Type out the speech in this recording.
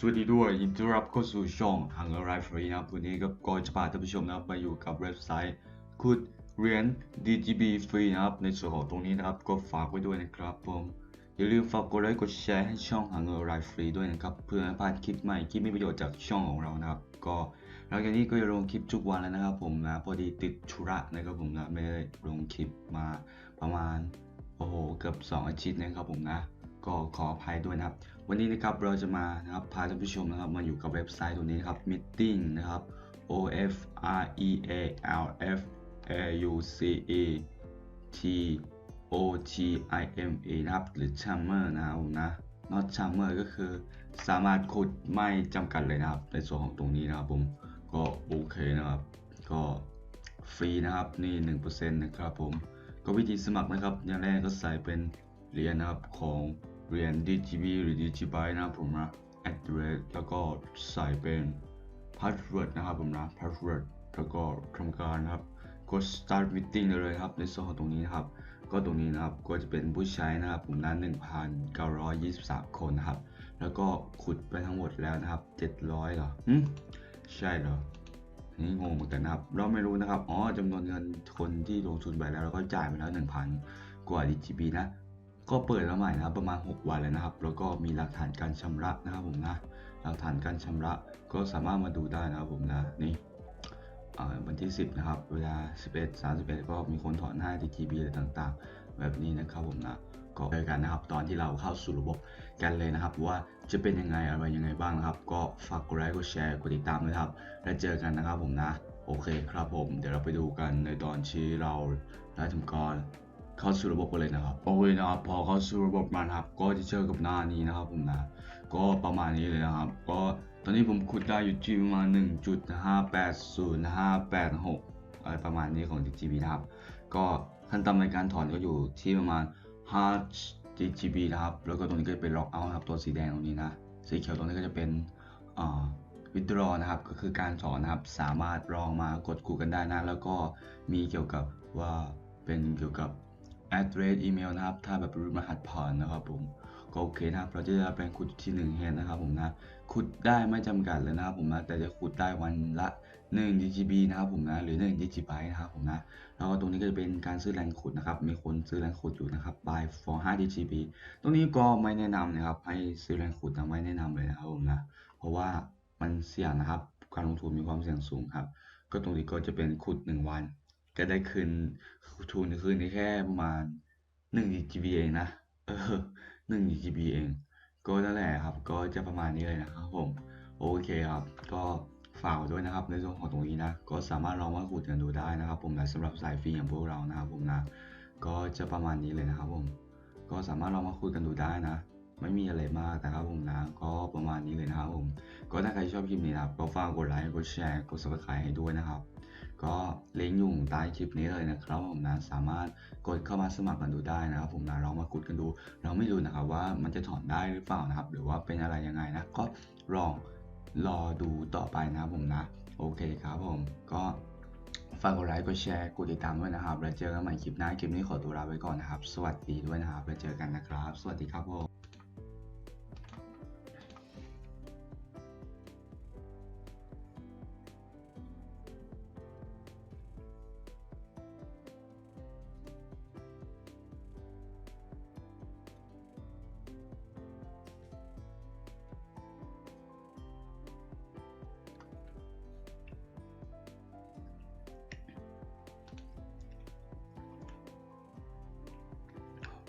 สวัสดีด้วยยินดีต้อนรับเข้าสู่ช่อง Hunger Life Free นะครับวันนี้ก็ก็จะพาท่านผู้ชมนะครับมาอยู่กับเว็บไซต์คุดเรียญ DGB ฟรีนะครับในส่วนของตรงนี้นะครับก็ฝากไว้ด้วยนะครับผมอย่าลืมฝากกดไลค์กดแชร์ให้ช่อง Hunger Life Free ด้วยนะครับเพื่อไม่พลาดคลิปใหม่คลิปมีประโยชน์จากช่องของเรานะครับก็หลังจากนี้ก็จะลงคลิปทุกวันแล้วนะครับผมนะพอดีติดธุระนะครับผมนะไม่ได้ลงคลิปมาประมาณโอ้โหเกือบ2อาทิตย์นะครับผมนะ ก็ขออภัยด้วยนะครับ วันนี้นะครับเราจะมานะครับพาท่านผู้ชมนะครับมาอยู่กับเว็บไซต์ตัวนี้นะครับ meeting นะครับ o f r e a l f a u c e t o t i m a นะครับหรือ Charmer นะครับนะ not Charmer ก็คือสามารถขุดไม่จำกัดเลยนะครับ ในส่วนของตรงนี้นะครับผมก็โอเคนะครับ ก็ฟรีนะครับนี่ 1%นะครับผมก็วิธีสมัครนะครับอย่างแรกก็ใส่เป็น เหรียญนะครับของเหรียญ DGB หรือ DGByte นะครับผมนะ address แล้วก็ใส่เป็น password นะครับผมนะ password แล้วก็ทำการนะครับกด start meeting เลยครับในส่วนของตรงนี้นะครับ ก็ตรงนี้นะครับก็จะเป็นผู้ใช้นะครับผมนั้น1,923 คนนะครับ แล้วก็ขุดไปทั้งหมดแล้วนะครับ 700เหรอหึใช่เหรอนนี่งงเหมือนกันนะครับ เราไม่รู้นะครับ อ๋อจำนวนเงินคนที่ลงทุนไปแล้วเราก็จ่ายไปแล้ว 1,000 กว่า DGB นะ ก็เปิดมาใหม่นะครับประมาณ 6 วันแล้วนะครับ แล้วก็มีหลักฐานการชำระนะครับผมนะ หลักฐานการชำระก็สามารถมาดูได้นะครับผมนะนี่วันที่ 10 นะครับ เวลา 11 31 ก็มีคนถอนให้ DGB อะไรต่างๆ แบบนี้นะครับผมนะก็เจอกันนะครับตอนที่เราเข้าสู่ระบบกันเลยนะครับ ว่าจะเป็นยังไงอะไรยังไงบ้างนะครับ ก็ฝากกดไลค์กดแชร์กดติดตามด้วยครับ แล้วเจอกันนะครับผมนะ โอเคครับผม เดี๋ยวเราไปดูกันในตอนที่เราได้ทำการ เข้าสู่ระบบกันเลยนะครับโอเคนะครับพอเข้าสู่ระบบมาครับ ก็จะเจอกับหน้านี้นะครับผมนะก็ประมาณนี้เลยนะครับ ก็ตอนนี้ผมขุดได้อยู่ที่ประมาณ1.580586อะไรประมาณนี้ของ DGB นะครับ ก็ขั้นต่ำในการถอนก็อยู่ที่ประมาณ5 DGB นะครับ แล้วก็ตรงนี้ก็จะเป็น lock out นะครับตัวสีแดงตรงนี้นะสีเขียวตรงนี้ก็จะเป็นอ่า withdraw นะครับก็คือการถอนนะครับสามารถลองมากดกูกันได้นะ แล้วก็มีเกี่ยวกับว่าเป็นเกี่ยวกับ address email นะครับ ถ้าแบบรู้รหัสผ่านนะครับผม ก็โอเคนะครับ เราจะได้เป็นขุดที่ 1 เฮดนะครับผมนะ ขุดได้ไม่จำกัดเลยนะครับผมนะ แต่จะขุดได้วันละ1 DGB นะครับผมนะ หรือ1 DGB นะครับผมนะ แล้วก็ตรงนี้ก็จะเป็นการซื้อแรงขุดนะครับ มีคนซื้อแรงขุดอยู่นะครับ buy for 5 DGB ตรงนี้ก็ไม่แนะนำนะครับ ให้ซื้อแรงขุดนะไม่แนะนำเลยนะครับผมนะ เพราะว่ามันเสี่ยงนะครับ การลงทุนมีความเสี่ยงสูงครับ ก็ตรงนี้ก็จะเป็นขุด 1 วัน ก็ได้คืนทุนคืนได้แค่ประมาณหนึ่ง GB เองนะ เออหนึ่ง GB เอง ก็นั่นแหละครับ ก็จะประมาณนี้เลยนะครับผม โอเคครับ ก็ฝากด้วยนะครับในส่วนของตรงนี้นะ ก็สามารถลองมาขุดกันดูได้นะครับ ผมนะสำหรับสายฟรีอย่างพวกเรานะครับผมนะ ก็จะประมาณนี้เลยนะครับผม ก็สามารถลองมาคุยกันดูได้นะ ไม่มีอะไรมากนะครับผมนะ ก็ประมาณนี้เลยนะครับผม ก็ถ้าใครชอบคลิปนี้นะครับ ก็ฝากกดไลค์ กดแชร์ กด subscribe ให้ด้วยนะครับ ก็ลิงก์อยู่ใต้คลิปนี้เลยนะครับผมนะสามารถกดเข้ามาสมัครกันดูได้นะครับผมนะลองมาคุยกันดู เราไม่รู้นะครับว่ามันจะถอนได้หรือเปล่านะครับ หรือว่าเป็นอะไรยังไงนะก็ลองรอดูต่อไปนะครับผมนะโอเคครับผมก็ฝากกดไลค์กดแชร์กดติดตามด้วยนะครับ แล้วเจอกันใหม่คลิปหน้าคลิปนี้ขอตัวลาไปก่อนนะครับ สวัสดีด้วยนะครับแล้วเจอกันนะครับ สวัสดีครับผม